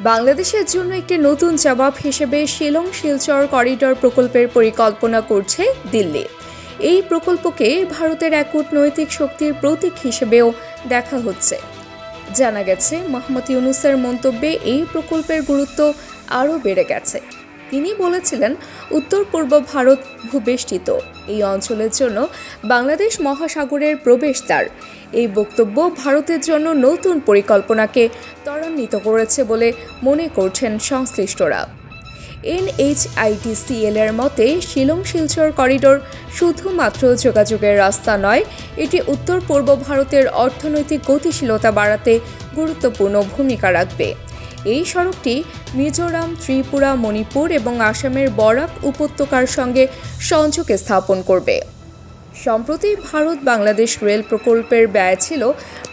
বাংলাদেশের জন্য একটি নতুন জবাব হিসেবে শিলং শিলচর করিডর প্রকল্পের পরিকল্পনা করছে দিল্লি। এই প্রকল্পকে ভারতের এক কূটনৈতিক শক্তির প্রতীক হিসেবেও দেখা হচ্ছে। জানা গেছে, মোহাম্মদ ইউনুসের মন্তব্যে এই প্রকল্পের গুরুত্ব আরও বেড়ে গেছে। তিনি বলেছিলেন, উত্তর পূর্ব ভারত ভূবেষ্টিত। এই অঞ্চলের জন্য বাংলাদেশ মহাসাগরের প্রবেশদ্বার এই বক্তব্য ভারতের জন্য নতুন পরিকল্পনাকে ত্বরান্বিত করেছে বলে মনে করছেন সংশ্লিষ্টরা। এনএইচআইটিসিএল এর মতে, শিলং শিলচর করিডোর শুধুমাত্র যোগাযোগের রাস্তা নয়, এটি উত্তর পূর্ব ভারতের অর্থনৈতিক গতিশীলতা বাড়াতে গুরুত্বপূর্ণ ভূমিকা রাখবে। এই সড়কটি মিজোরাম, ত্রিপুরা, মণিপুর এবং আসামের বরাক উপত্যকার সঙ্গে সংযোগ স্থাপন করবে। সম্প্রতি ভারত বাংলাদেশ রেল প্রকল্পের ব্যয় ছিল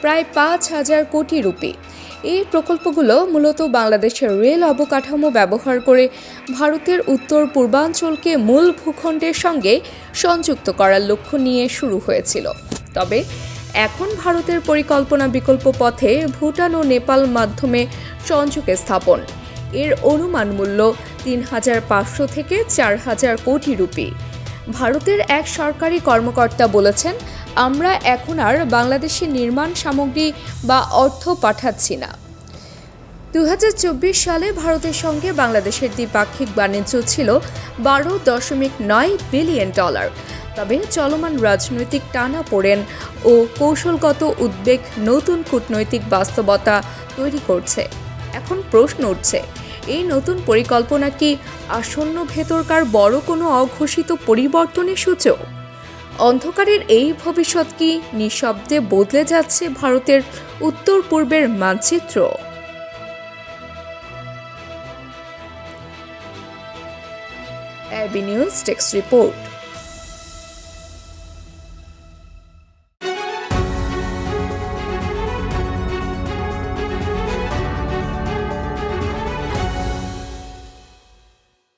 প্রায় পাঁচ হাজার কোটি রুপি। এই প্রকল্পগুলো মূলত বাংলাদেশের রেল অবকাঠামো ব্যবহার করে ভারতের উত্তর পূর্বাঞ্চলকে মূল ভূখণ্ডের সঙ্গে সংযুক্ত করার লক্ষ্য নিয়ে শুরু হয়েছিল। তবে এখন ভারতের পরিকল্পনা বিকল্প পথে ভুটান ও নেপাল মাধ্যমে সংযোগ স্থাপন। এর অনুমান মূল্য তিন হাজার পাঁচশো থেকে চার হাজার কোটি রুপি। ভারতের এক সরকারি কর্মকর্তা বলেছেন, আমরা এখন আর বাংলাদেশে নির্মাণ সামগ্রী বা অর্থ পাঠাচ্ছি না। দু হাজার চব্বিশ সালে ভারতের সঙ্গে বাংলাদেশের দ্বিপাক্ষিক বাণিজ্য ছিল বারো দশমিক নয় বিলিয়ন ডলার। তবে চলমান রাজনৈতিক টানা পড়েন ও কৌশলগত উদ্বেগ নতুন কূটনৈতিক বাস্তবতা তৈরি করছে। এখন প্রশ্ন উঠছে, এই নতুন পরিকল্পনা কি আসন্ন ভেতরকার বড় কোনো অঘোষিত পরিবর্তনের সূচক? অন্ধকারের এই ভবিষ্যৎ কি নিঃশব্দে বদলে যাচ্ছে ভারতের উত্তর পূর্বের মানচিত্র এবি নিউজ টেক্সট রিপোর্ট।